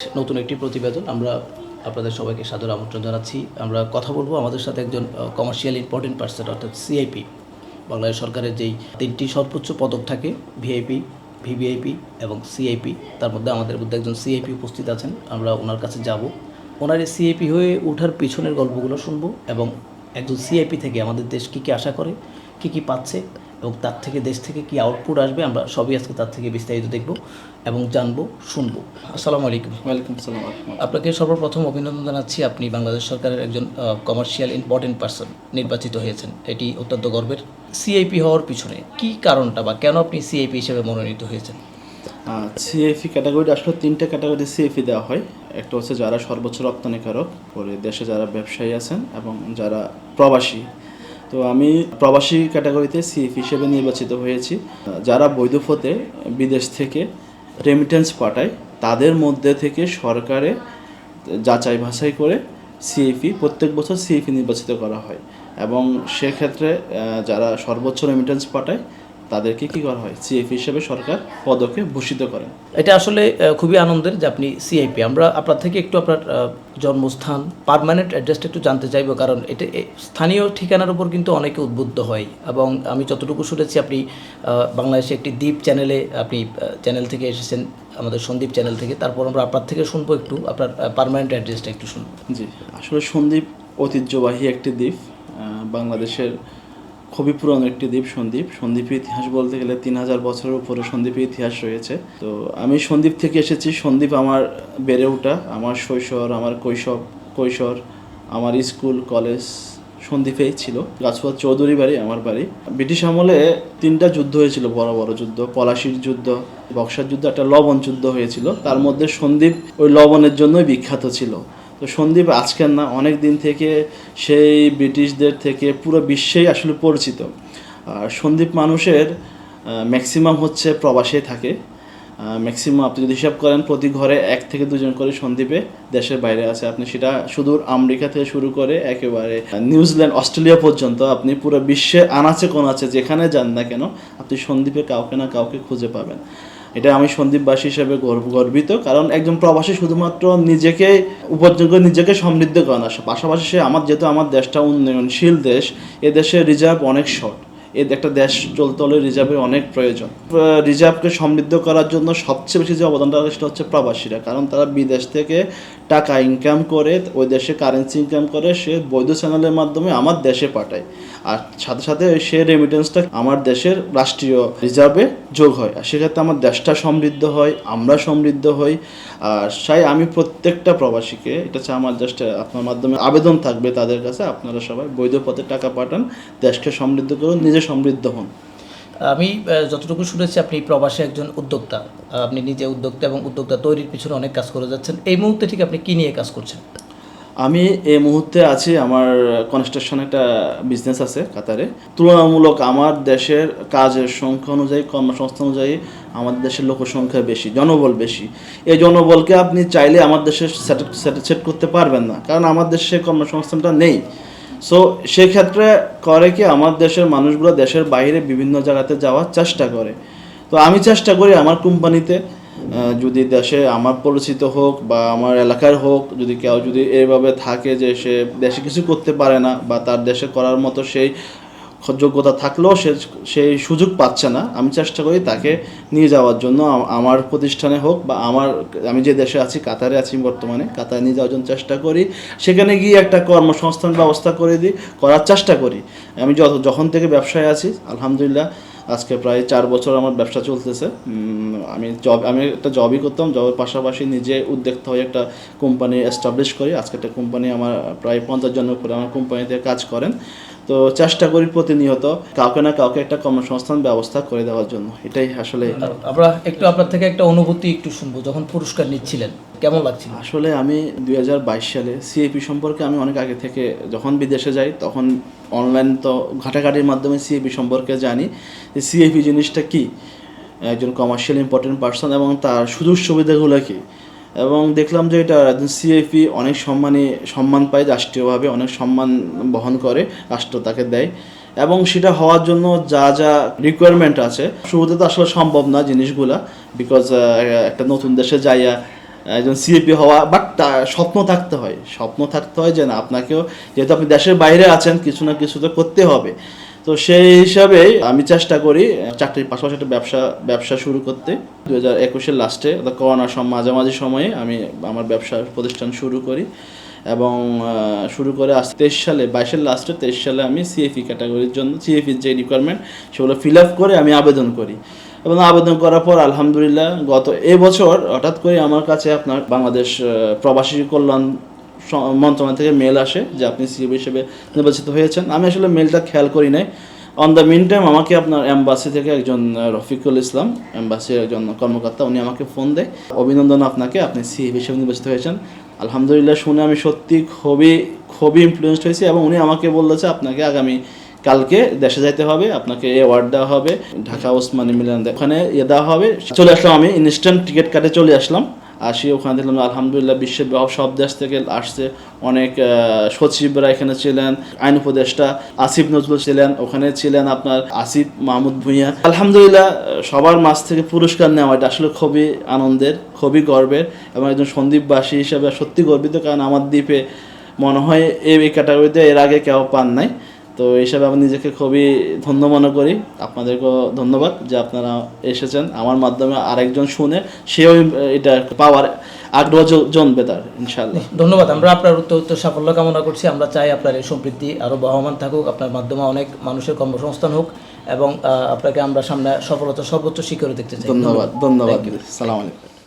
নতুন একটি প্রতিবেদন। আমরা আপনাদের সবাইকে সাদর আমন্ত্রণ জানাচ্ছি। আমরা কথা বলব আমাদের সাথে একজন কমার্শিয়াল ইম্পর্টেন্ট পার্সন অর্থাৎ সিআইপি বাংলাদেশ সরকারের যেই তিনটি সর্বোচ্চ পদক থাকে ভিআইপি ভিভিআইপি এবং সিআইপি তার মধ্যে আমাদের মধ্যে একজন সিআইপি উপস্থিত আছেন। আমরা ওনার কাছে যাব। ওনার এই সিআইপি হয়ে ওঠার পিছনের গল্পগুলো শুনব এবং একজন সিআইপি থেকে আমাদের দেশ কী কী আশা করে, কী কী পাচ্ছে এবং তার থেকে দেশ থেকে কি আউটপুট আসবে আমরা সবই আজকে তার থেকে বিস্তারিত দেখব এবং জানব শুনব। আসসালামু আলাইকুম। ওয়ালাইকুম আসসালাম আপনাকে সর্বপ্রথম অভিনন্দন জানাচ্ছি। আপনি বাংলাদেশ সরকারের একজন কমার্শিয়াল ইম্পর্টেন্ট পার্সন নির্বাচিত হয়েছেন। এটি অত্যন্ত গর্বের। সিআইপি হওয়ার পিছনে কি কারণটা বা কেন আপনি সিআইপি হিসেবে মনোনীত হয়েছেন? সিএফি ক্যাটাগরিটা আসলে তিনটা ক্যাটাগরি সিএফি দেওয়া হয়। একটা হচ্ছে যারা সর্বোচ্চ রপ্তানিকারক পরে দেশে যারা ব্যবসায়ী আছেন এবং যারা প্রবাসী তো আমি প্রবাসী ক্যাটাগরিতে সিএফ হিসেবে নির্বাচিত হয়েছি। যারা বৈধফতে বিদেশ থেকে রেমিটেন্স পাঠায়, তাদের মধ্যে থেকে সরকারে যাচাই বাছাই করে সিএফি প্রত্যেক বছর সিএফি নির্বাচিত করা হয়। এবং সেক্ষেত্রে যারা সর্বোচ্চ রেমিটেন্স পাঠায় তাদেরকে কি করা হয়? সিএফ হিসেবে সরকার পদকে ভূষিত করেন এটা আসলে খুবই আনন্দের যে আপনি সিআইপি আমরা আপনার থেকে একটু আপনার জন্মস্থান পারমানেন্ট অ্যাড্রেসটা একটু জানতে চাইব কারণ এটা স্থানীয় ঠিকানার উপর কিন্তু অনেকে উদ্বুদ্ধ হয় এবং আমি যতটুকু শুনেছি আপনি বাংলাদেশে একটি দ্বীপ চ্যানেলে আপনি চ্যানেল থেকে এসেছেন আমাদের সন্দীপ চ্যানেল থেকে। তারপর আমরা আপনার থেকে শুনব একটু আপনার পারমানেন্ট অ্যাড্রেসটা একটু শুনব। জি আসলে সন্দ্বীপ ঐতিহ্যবাহী একটি দ্বীপ বাংলাদেশের খুবই পুরনো একটি দ্বীপ সন্দ্বীপ। সন্দ্বীপের ইতিহাস বলতে গেলে তিন হাজার বছরের উপরে সন্দ্বীপের ইতিহাস রয়েছে। তো আমি সন্দ্বীপ থেকে এসেছি। সন্দ্বীপ আমার বেড়ে ওঠা। আমার শৈশব, আমার কৈশব, কৈশোর, আমার স্কুল, কলেজ সন্দ্বীপেই ছিল। গাছপাত চৌধুরী বাড়ি, আমার বাড়ি। ব্রিটিশ আমলে তিনটা যুদ্ধ হয়েছিল, বড় বড় যুদ্ধ। পলাশির যুদ্ধ, বক্সার যুদ্ধ, একটা লবণ যুদ্ধ হয়েছিল। তার মধ্যে সন্দ্বীপ ওই লবণের জন্যই বিখ্যাত ছিল। তো সন্দীপ আজকের না, অনেক দিন থেকে সেই ব্রিটিশদের থেকে পুরো বিশ্বেই আসলে পরিচিত। আর সন্দ্বীপ মানুষের ম্যাক্সিমাম হচ্ছে প্রবাসে থাকে। ম্যাক্সিমাম আপনি যদি হিসাব করেন প্রতি ঘরে এক থেকে দুজন করে সন্দ্বীপে দেশের বাইরে আছে। আপনি সেটা সুদূর আমেরিকা থেকে শুরু করে একেবারে নিউজিল্যান্ড, অস্ট্রেলিয়া পর্যন্ত আপনি পুরো বিশ্বে আনাচে কোন আছে যেখানে যান না কেন, আপনি সন্দ্বীপে কাউকে না কাউকে খুঁজে পাবেন। এটা আমি সন্দীপবাসী হিসেবে গর্ব- গর্বিত। কারণ একজন প্রবাসী শুধুমাত্র নিজেকে উপযোগ্য, নিজেকে সমৃদ্ধ করে না পাশাপাশি সে আমার, যেহেতু আমার দেশটা উন্নয়নশীল দেশ, এ দেশে রিজার্ভ অনেক শর্ট এ একটা দেশ চলতে হলে রিজার্ভের অনেক প্রয়োজন। রিজার্ভকে সমৃদ্ধ করার জন্য সবচেয়ে বেশি যে অবদানটা সেটা হচ্ছে প্রবাসীরা। কারণ তারা বিদেশ থেকে টাকা ইনকাম করে, ওই দেশে কারেন্সি ইনকাম করে, সে বৈধ চ্যানেলের মাধ্যমে আমার দেশে পাঠায়। আর সাথে সাথে সে রেমিটেন্সটা আমার দেশের রাষ্ট্রীয় রিজার্ভে যোগ হয়। আর সেক্ষেত্রে আমার দেশটা সমৃদ্ধ হয়, আমরা সমৃদ্ধ হই। আর চাই আমি প্রত্যেকটা প্রবাসীকে, এটা হচ্ছে আমার দেশটা আপনার মাধ্যমে আবেদন থাকবে তাদের কাছে। আপনারা সবাই বৈধ পথে টাকা পাঠান, দেশকে সমৃদ্ধ করুন নিজে সমৃদ্ধ হন। আমি যতটুকু শুনেছি, আপনি প্রবাসী একজন উদ্যোক্তা। আপনি নিজে উদ্যোক্তা এবং উদ্যোক্তা তৈরির পিছনে অনেক কাজ করে যাচ্ছেন। এই মুহূর্তে ঠিক আপনি কি নিয়ে কাজ করছেন? আমি এই মুহূর্তে আছি আমার কনস্ট্রাকশন একটা বিজনেস আছে কাতারে। তুলনামূলক আমার দেশের কাজের সংখ্যা অনুযায়ী, কর্মসংস্থান অনুযায়ী আমাদের দেশের লোক সংখ্যা বেশি, জনবল বেশি। এই জনবলকে আপনি চাইলে আমার দেশে সেট করতে পারবেন না। কারণ আমার দেশে কর্মসংস্থানটা নেই। সো সেক্ষেত্রে করে কি আমার দেশের মানুষগুলো দেশের বাইরে বিভিন্ন জায়গাতে যাওয়ার চেষ্টা করে। তো আমি চেষ্টা করি আমার কোম্পানিতে যদি দেশে আমার পরিচিত হোক বা আমার এলাকার হোক, যদি কেউ যদি এইভাবে থাকে যে সে দেশে কিছু করতে পারে না বা তার দেশে করার মতো সেই যোগ্যতা থাকলেও সে সেই সুযোগ পাচ্ছে না। আমি চেষ্টা করি তাকে নিয়ে যাওয়ার জন্য। আমার প্রতিষ্ঠানে হোক বা আমার, আমি যে দেশে আছি, কাতারে আছি বর্তমানে, কাতারে নিয়ে যাওয়ার জন্য চেষ্টা করি। সেখানে গিয়ে একটা কর্মসংস্থান ব্যবস্থা করে দিই, করার চেষ্টা করি। আমি যত, যখন থেকে ব্যবসায় আছি, আলহামদুলিল্লাহ, আজকে প্রায় চার বছর আমার ব্যবসা চলতেছে। আমি জব আমি একটা জবই করতাম জবের পাশাপাশি নিজে উদ্যোক্তা হয়ে একটা কোম্পানি এস্টাবলিশ করি। আজকে একটা কোম্পানি আমার প্রায় পঞ্চাশ জনের উপরে আমার কোম্পানিতে কাজ করেন। তো চেষ্টা করি প্রতিনিয়ত কাউকে না কাউকে একটা কর্মসংস্থান ব্যবস্থা করে দেওয়ার জন্য। এটাই আসলে আমরা একটু আপনার থেকে একটা অনুভূতি একটু শুনব যখন পুরস্কার নিচ্ছিলেন। কেমন লাগছিল? আসলে আমি দুই হাজার বাইশ সালে সিএপি সম্পর্কে আমি অনেক আগে থেকে যখন বিদেশে যাই তখন অনলাইন তো ঘাটাঘাটির মাধ্যমে সিএপি সম্পর্কে জানি যে সিএপি জিনিসটা কি? একজন কমার্শিয়াল ইম্পর্টেন্ট পার্সন এবং তার সুযোগ সুবিধাগুলো কি? এবং দেখলাম যে এটা সিএপি অনেক সম্মানী, সম্মান পায় রাষ্ট্রীয়ভাবে, অনেক সম্মান বহন করে, রাষ্ট্র তাকে দেয়। এবং সেটা হওয়ার জন্য যা যা রিকোয়ারমেন্ট আছে, শুরুতে তো আসলে সম্ভব না জিনিসগুলা বিকজ একটা নতুন দেশে যাইয়া একজন সিএপি হওয়া বাট স্বপ্ন থাকতে হয়। স্বপ্ন থাকতে হয় যে না, আপনাকেও, যেহেতু আপনি দেশের বাইরে আছেন, কিছু না কিছু তো করতে হবে। তো সেই হিসাবে আমি চেষ্টা করি চাকরির পাশাপাশি একটা ব্যবসা ব্যবসা শুরু করতে। দু হাজার একুশের লাস্টে, অর্থাৎ করোনার মাঝামাঝি সময়ে আমি আমার ব্যবসা প্রতিষ্ঠান শুরু করি। এবং শুরু করে আজ তেইশ সালে, বাইশের লাস্টে, তেইশ সালে আমি সিএফি ক্যাটাগরির জন্য সিএফির যে রিকোয়ারমেন্ট সেগুলো ফিল আপ করে আমি আবেদন করি। এবং আবেদন করার পর আলহামদুলিল্লাহ গত এবছর হঠাৎ করে আমার কাছে আপনার বাংলাদেশ প্রবাসী কল্যাণ মন্ত্রণালয় থেকে মেল আসে যে আপনি সিএফ হিসেবে নির্বাচিত হয়েছেন। আমি আসলে মেলটা খেয়াল করি নাই। অন দ্য মিন টাইম আমাকে আপনার এম্বাসি থেকে একজন রফিকুল ইসলাম এম্বাসির একজন কর্মকর্তা, উনি আমাকে ফোন দেয়। অভিনন্দন আপনাকে, আপনি সিএফ হিসেবে নির্বাচিত হয়েছেন। আলহামদুলিল্লাহ শুনে আমি সত্যি খুবই খুবই ইনফ্লুয়েসড হয়েছি এবং উনি আমাকে বলেছে আপনাকে আগামী কালকে দেশে যাইতে হবে, আপনাকে অ্যাওয়ার্ড দেওয়া হবে, ঢাকা ওসমানী মিলন ওখানে ইয়ে দেওয়া হবে। চলে আসলাম আমি ইনস্ট্যান্ট টিকিট কাটে চলে আসলাম। আসি ওখানে দেখলাম আলহামদুলিল্লাহ বিশ্বের সব দেশ থেকে আসছে। অনেক সচিবরা এখানে ছিলেন, আইন উপদেষ্টা আসিফ নজরুল ছিলেন, ওখানে ছিলেন আপনার আসিফ মাহমুদ ভুঁইয়া। আলহামদুলিল্লাহ, সবার মাঝ থেকে পুরস্কার নেওয়া এটা আসলে খুবই আনন্দের, খুবই গর্বের এবং একজন সন্দীপবাসী হিসেবে সত্যি গর্বিত, কারণ আমার দ্বীপে মনে হয় এই ক্যাটাগরিতে এর আগে কেউ পান নাই। তো হিসাবে আমি নিজেকে খুবই ধন্য মনে করি। আপনাদেরকেও ধন্যবাদ যে আপনারা এসেছেন। আমার মাধ্যমে আরেকজন শুনে সেও এটা পাওয়ার আগ্রহ জ- জন্মবে তার ইনশাল্লাহ ধন্যবাদ। আমরা আপনার উত্তর উত্তর সাফল্য কামনা করছি। আমরা চাই আপনার এই সমৃদ্ধি আরও বহমান থাকুক আপনার মাধ্যমে অনেক মানুষের কর্মসংস্থান হোক এবং আপনাকে আমরা সামনে সফলতা সর্বোচ্চ শিখরে দেখতে চাই। ধন্যবাদ ধন্যবাদ। সালাম আলাইকুম।